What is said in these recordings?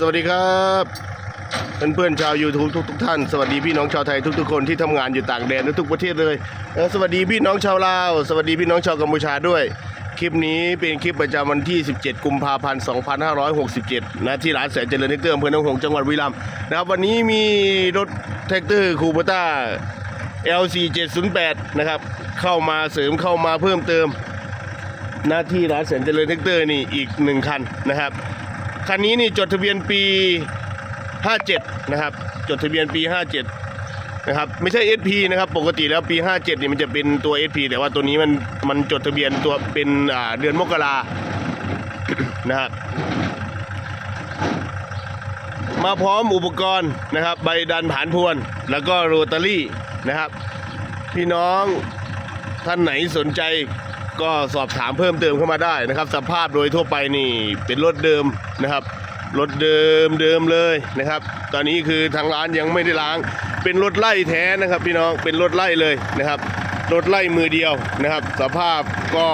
สวัสดีครับเพื่อนๆชาว YouTube ทุกทุกๆท่าน สวัสดีพี่น้องชาวไทยทุกๆคนที่ทำงานอยู่ต่างแดนทุกประเทศเลยสวัสดีพี่น้องชาวลาว สวัสดีพี่น้องชาวกัมพูชาด้วย คลิปนี้เป็นคลิปประจำวันที่ 17 กุมภาพันธ์ 2567 นะที่ร้านแสนเจริญเทคเตอร์อำเภอหนองหงส์จังหวัดบุรีรัมย์นะครับวันนี้มีรถแท็กเตอร์คูปต้า LC 708นะครับเข้ามาเสริมเข้ามาเพิ่มเติมหน้าที่ร้านแสนเจริญแท็กเตอร์นี่อีกหนึ่งคันนะครับ คันนี้นี่จดทะเบียนปี 57 นะครับ จดทะเบียนปี 57 นะครับ ไม่ใช่ SP นะครับ ปกติแล้วปี 57นี่มันจะเป็นตัว SP แต่ว่าตัวนี้มันมันจดทะเบียนตัวเป็นอ่าเดือนมกรานะครับมาพร้อมอุปกรณ์นะครับ ใบดันผานพวน แล้วก็โรตารี่นะครับ พี่น้องท่านไหนสนใจ ก็สอบถามเพิ่มเติมเข้ามาได้นะครับ สภาพโดยทั่วไปนี่เป็นรถเดิมนะครับรถเดิมเดิมเลยนะครับ ตอนนี้คือทางร้านยังไม่ได้ล้าง เป็นรถไล่แท้นะครับ พี่น้องเป็นรถไล่เลยนะครับรถไล่มือเดียวนะครับ สภาพก็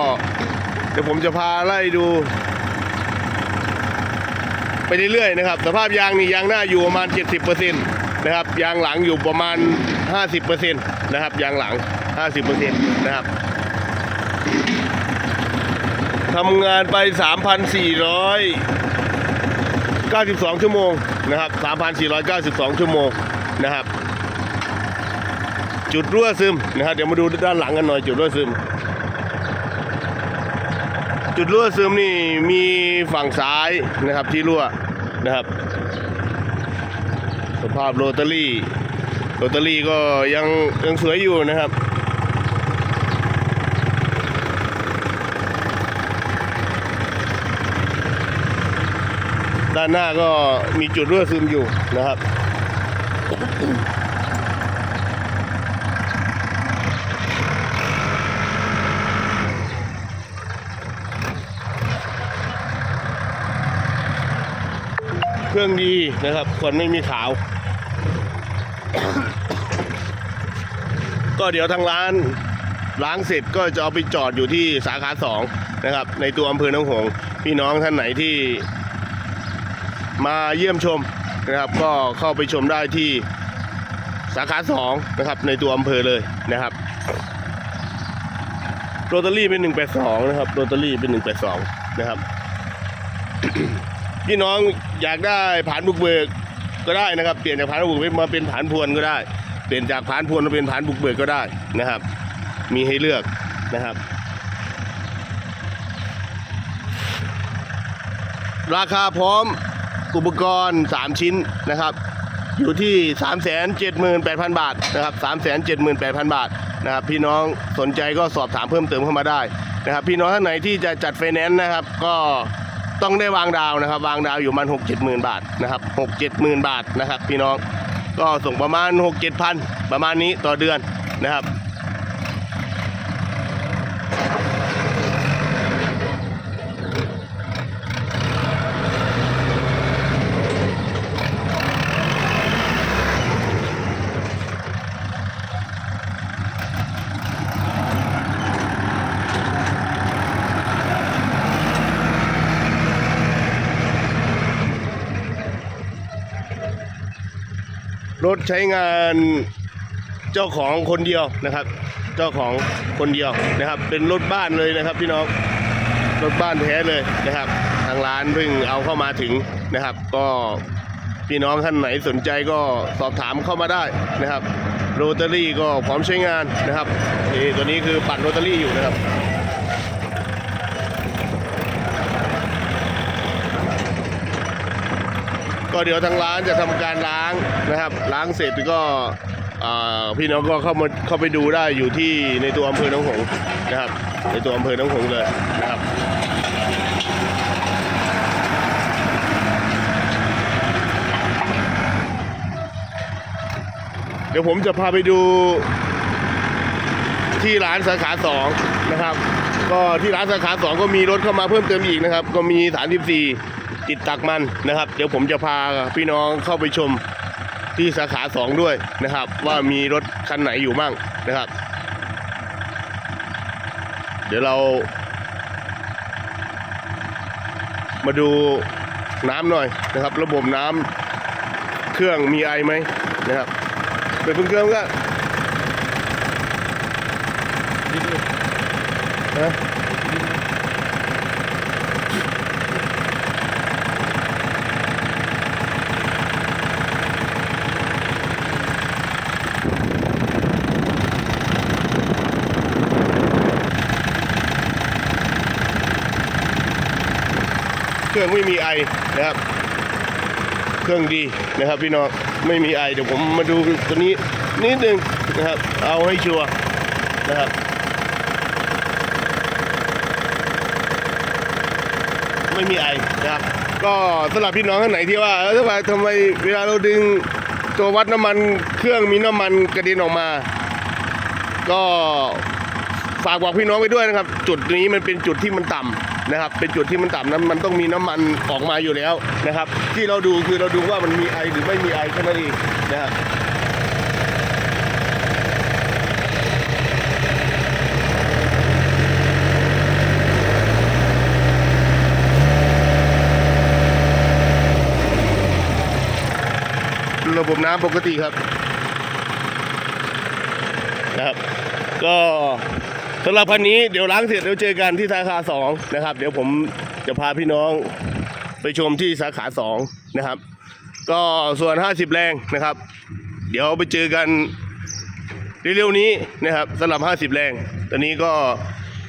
เดี๋ยวผมจะพาไล่ดู ไปเรื่อยๆนะครับ สภาพยางนี่ยางหน้าอยู่ประมาณ 70%นะครับยางหลังอยู่ประมาณ 50%นะครับยางหลัง 50%นะครับ ทำงานไป 3,492 ชั่วโมงนะครับ 3,492 ชั่วโมงนะครับ จุดรั่วซึมนะครับ เดี๋ยวมาดูด้านหลังกันหน่อยจุดรั่วซึม จุดรั่วซึมนี่มีฝั่งซ้ายนะครับที่รั่วนะครับสภาพโรตารี่โรตารี่ก็ยังยังสวยอยู่นะครับ ด้านหน้าก็มีจุดรั่วซึมอยู่นะครับ เครื่องดีนะครับควันไม่มีขาว ก็เดี๋ยวทางร้านล้างเสร็จก็จะเอาไปจอดอยู่ที่สาขาสองนะครับ ในตัวอำเภอหนองหงส์พี่น้องท่านไหนที่ มาเยี่ยมชมนะครับ ก็เข้าไปชมได้ที่สาขาสองนะครับในตัวอำเภอเลยนะครับโรตารี่เป็นหนึ่งแปดสองนะครับโรตารี่เป็นหนึ่งแปดสองนะครับ พี่น้องอยากได้ผานบุกเบิกก็ได้นะครับ เปลี่ยนจากผานบุกเบิกมาเป็นผานพวนก็ได้ เปลี่ยนจากผานพวนมาเป็นผานบุกเบิกก็ได้นะครับ มีให้เลือกนะครับ ราคาพร้อม อุปกรณ์ 3 ชิ้นนะครับ อยู่ที่ 3 7 8 0 0 0 บาทนะครับ3 7 8 0 0 0 บาทนะครับพี่น้องสนใจก็สอบถามเพิ่มเติมเข้ามาได้นะครับพี่น้องท่านไหนที่จะจัดไฟแนนซ์นะครับก็ต้องได้วางดาวนะครับ วางดาวอยู่ประมาณ6 7หมื่นบาทนะครับ6 7หมื่นบาทนะครับ พี่น้องก็ส่งประมาณ6 7พันประมาณนี้ต่อเดือนนะครับ รถใช้งานเจ้าของคนเดียวนะครับ เจ้าของคนเดียวนะครับ เป็นรถบ้านเลยนะครับพี่น้องรถบ้านแท้เลยนะครับ ทางร้านเพิ่งเอาเข้ามาถึงนะครับ ก็พี่น้องท่านไหนสนใจก็สอบถามเข้ามาได้นะครับโรตารี่ก็พร้อมใช้งานนะครับนี่ตัวนี้คือปั่นโรตารี่อยู่นะครับ ก็เดี๋ยวทางร้านจะทำการล้างนะครับ ล้างเสร็จก็พี่น้องก็เข้ามาเข้าไปดูได้อยู่ที่ในตัวอำเภอหนองหงนะครับ ในตัวอำเภอหนองหงเลยนะครับเดี๋ยวผมจะพาไปดูที่ร้านสาขาสองนะครับ ก็ที่ร้านสาขาสองก็มีรถเข้ามาเพิ่มเติมอีกนะครับ ก็มี34 ติดตักมันนะครับ เดี๋ยวผมจะพาพี่น้องเข้าไปชมที่สาขาสองด้วยนะครับ ว่ามีรถคันไหนอยู่มั่งนะครับ เดี๋ยวเรา มาดูน้ำหน่อยนะครับ ระบบน้ำเครื่องมีไอไหมนะครับเปิดเครื่องก็ฮะ รื่องไม่มีไอนะครับ เครื่องดีนะครับพี่น้องไม่มีไอเดี๋ยวผมมาดูตัวนี้นิดนึงนะครับ เอาให้ชัวร์นะครับไม่มีไอนะครับ ก็สำหรับพี่น้องท่านไหนที่ว่าทำไมทำไมเวลาเราดึงตัววัดน้ำมันเครื่องมีน้ำมันกระเด็นออกมา ก็ฝากบอกพี่น้องไปด้วยนะครับ จุดนี้มันเป็นจุดที่มันต่ำ นะครับ เป็นจุดที่มันต่ำนั้นมันต้องมีน้ำมันออกมาอยู่แล้วนะครับ ที่เราดูคือเราดูว่ามันมีไอหรือไม่มีไอแค่นั้นเองนะครับระบบน้ำปกติครับนะครับ ก็ สำหรับคันนี้เดี๋ยวล้างเสร็จเดี๋ยวเจอกันที่สาขาสองนะครับ เดี๋ยวผมจะพาพี่น้องไปชมที่สาขาสองนะครับ ก็ส่วน 50 แรงนะครับ เดี๋ยวไปเจอกันเร็วๆนี้นะครับสำหรับ 50 แรง ตอนนี้ก็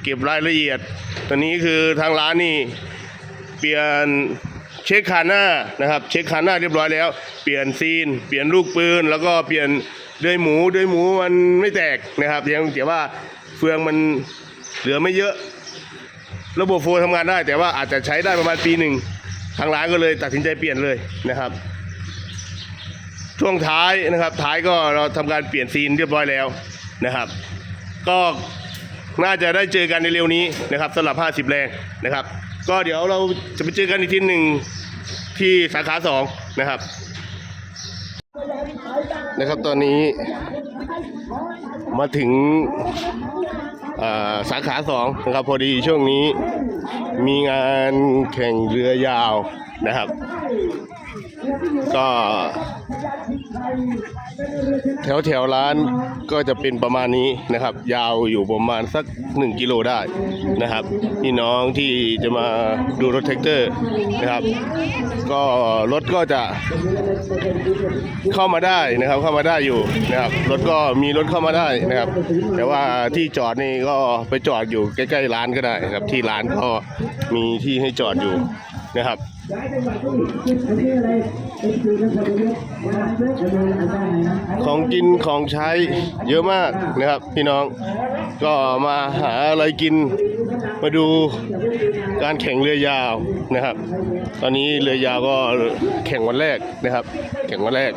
เก็บรายละเอียด ตอนนี้คือทางร้านนี่เปลี่ยนเช็คคาหน้านะครับ เช็คคาหน้าเรียบร้อยแล้ว เปลี่ยนซีน เปลี่ยนลูกปืน แล้วก็เปลี่ยนเดือยหมูเดือยหมูมันไม่แตกนะครับยังแต่ว่า เฟืองมันเหลือไม่เยอะ ระบบโฟร์ทำงานได้ แต่ว่าอาจจะใช้ได้ประมาณปีหนึ่งทางร้านก็เลยตัดสินใจเปลี่ยนเลยนะครับ ช่วงท้ายนะครับ ท้ายก็เราทำการเปลี่ยนซีนเรียบร้อยแล้วนะครับ ก็น่าจะได้เจอกันในเร็วนี้นะครับสำหรับ 50 แรงนะครับ ก็เดี๋ยวเราจะไปเจอกันอีกทีหนึ่งที่สาขาสองนะครับ นะครับตอนนี้มาถึง สาขาสองนะครับพอดีช่วงนี้มีงานแข่งเรือยาว นะครับ ก็แถวแถวร้านก็จะเป็นประมาณนี้นะครับ ยาวอยู่ประมาณสัก 1 กิโลได้นะครับพี่น้องที่จะมาดูรถแท็กเตอร์นะครับ ก็รถก็จะเข้ามาได้นะครับ เข้ามาได้อยู่นะครับ รถก็มีรถเข้ามาได้นะครับ แต่ว่าที่จอดนี่ก็ไปจอดอยู่ใกล้ๆร้านก็ได้ครับ ที่ร้านก็มีที่ให้จอดอยู่นะครับ ของกินของใช้เยอะมากนะครับ พี่น้องก็มาหาอะไรกินมาดูการแข่งเรือยาวนะครับ ตอนนี้เรือยาวก็แข่งวันแรกนะครับ แข่งวันแรก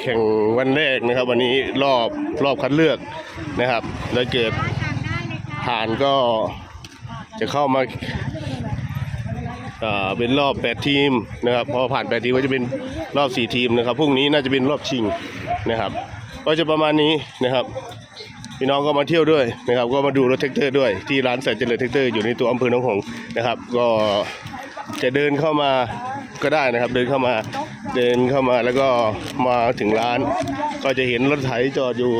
แข่งวันแรกนะครับ วันนี้รอบรอบคัดเลือกนะครับแล้วเกิด ผ่านก็จะเข้ามาอ่าเป็นรอบ 8 ทีมนะครับพอผ่าน 8 ทีมก็จะเป็นรอบ 4 ทีมนะครับพรุ่งนี้น่าจะเป็นรอบชิงนะครับ ก็จะประมาณนี้นะครับพี่น้องก็มาเที่ยวด้วยนะครับ ก็มาดูรถแท็กเตอร์ด้วยที่ร้านแสนเจริญแท็กเตอร์อยู่ในตัวอำเภอหนองหงส์นะครับ ก็จะเดินเข้ามาก็ได้นะครับ เดินเข้ามาเดินเข้ามาแล้วก็มาถึงร้าน ก็จะเห็นรถไถจอดอยู่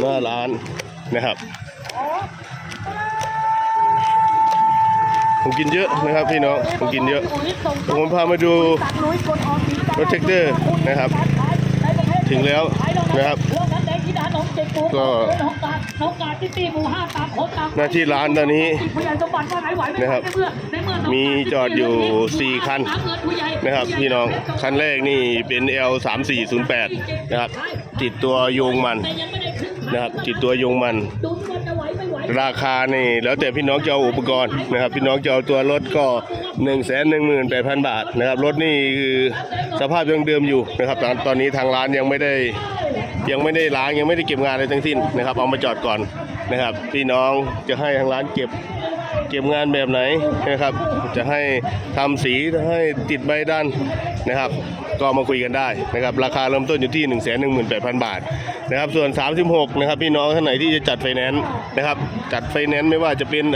หน้าร้านนะครับ ผมกินเยอะนะครับพี่น้องผมกินเยอะผมพามาดูรถแท็กเตอร์นะครับ ถึงแล้วนะครับก็หน้าที่ร้านตอนนี้นะครับ มีจอดอยู่ 4 คันนะครับพี่น้อง คันแรกนี่เป็น L 3 4 0 8นะครับติดตัวโยงมันนะครับติดตัวโยงมัน ราคานี่แล้วแต่พี่น้องจะเอาอุปกรณ์นะครับ พี่น้องจะเอาตัวรถก็1นึ่งแสนหนึ่งหมื่นแปดพันบาทนะครับรถนี่คือสภาพยังเดิมอยู่นะครับตอนตอนนี้ทางร้านยังไม่ได้ยังไม่ได้ล้างยังไม่ได้เก็บงานอะไรทั้งสิ้นนะครับเอามาจอดก่อนนะครับ พี่น้องจะให้ทางร้านเก็บ เก็บงานแบบไหนนะครับ จะให้ทำสีให้ติดใบดันนะครับ ก็มาคุยกันได้นะครับ ราคาเริ่มต้นอยู่ที่ 1 1 8 0 0 0 บาทนะครับ ส่วน 36 นะครับ พี่น้องท่านไหนที่จะจัดไฟแนนซ์นะครับ จัดไฟแนนซ์ไม่ว่าจะเป็น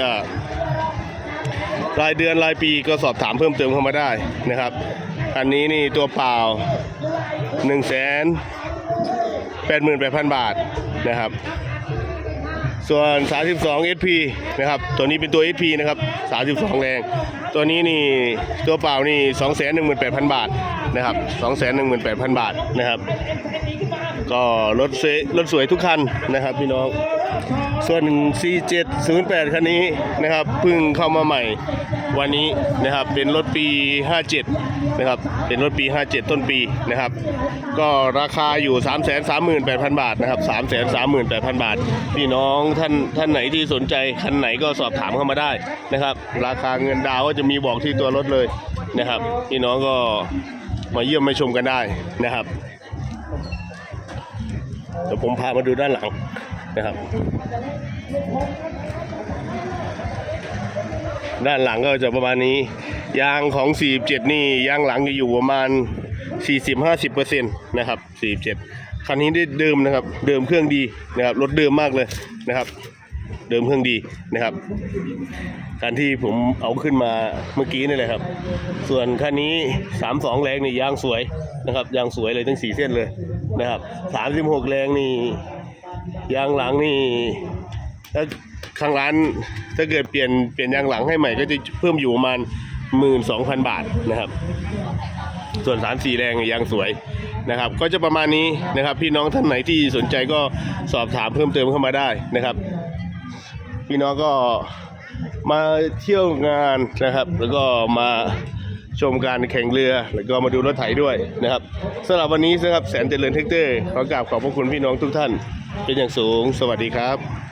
รายเดือนรายปีก็สอบถามเพิ่มเติมเข้ามาได้นะครับ อันนี้นี่ตัวเปล่า1นึ่งแสนแปดหมื่นแปดพันบาทนะครับ ส่วน 32 SP นะครับ ตัวนี้เป็นตัว SP นะครับ 32 แรง ตัวนี้นี่ตัวเปล่านี่ 218,000 บาทนะครับ 218,000 บาทนะครับ ก็รถเซรถสวยทุกคันนะครับพี่น้อง ส่วน 4708 คันนี้นะครับเพิ่งเข้ามาใหม่วันนี้นะครับเป็นรถปี 57 นะครับ เป็นรถปี 57 ต้นปีนะครับ ก็ราคาอยู่ 338,000 บาทนะครับ 338,000 บาท พี่น้องท่านท่านไหนที่สนใจ คันไหนก็สอบถามเข้ามาได้นะครับ ราคาเงินดาวก็จะมีบอกที่ตัวรถเลยนะครับ พี่น้องก็มาเยี่ยมมาชมกันได้นะครับเดี๋ยวผมพามาดูด้านหลัง นะครับ ด้านหลังก็จะประมาณนี้ ยางของ 47 นี่ยางหลังจะอยู่ประมาณ 40-50%นะครับ 47 คันนี้ได้เดิมนะครับ เดิมเครื่องดีนะครับรถเดิมมากเลยนะครับ เดิมเครื่องดีนะครับคันที่ผมเอาขึ้นมาเมื่อกี้นี่แหละครับ ส่วนคันนี้ 32 แรงนี่ยางสวยนะครับยางสวยเลยทั้ง 4 เส้นเลยนะครับ 36 แรงนี่ ยางหลังนี่ถ้าข้างร้านถ้าเกิดเปลี่ยนเปลี่ยนยางหลังให้ใหม่ก็จะเพิ่มอยู่ประมาณ12,000บาทนะครับ ส่วน3 4แรงยางสวยนะครับ ก็จะประมาณนี้นะครับ พี่น้องท่านไหนที่สนใจก็สอบถามเพิ่มเติมเข้ามาได้นะครับ พี่น้องก็มาเที่ยวงานนะครับ แล้วก็มาชมการแข่งเรือ แล้วก็มาดูรถไถด้วยนะครับสำหรับวันนี้นะครับแสนเจริญเทคเตอร์ขอกราบขอบพระคุณพี่น้องทุกท่าน เป็นอย่างสูง สวัสดีครับ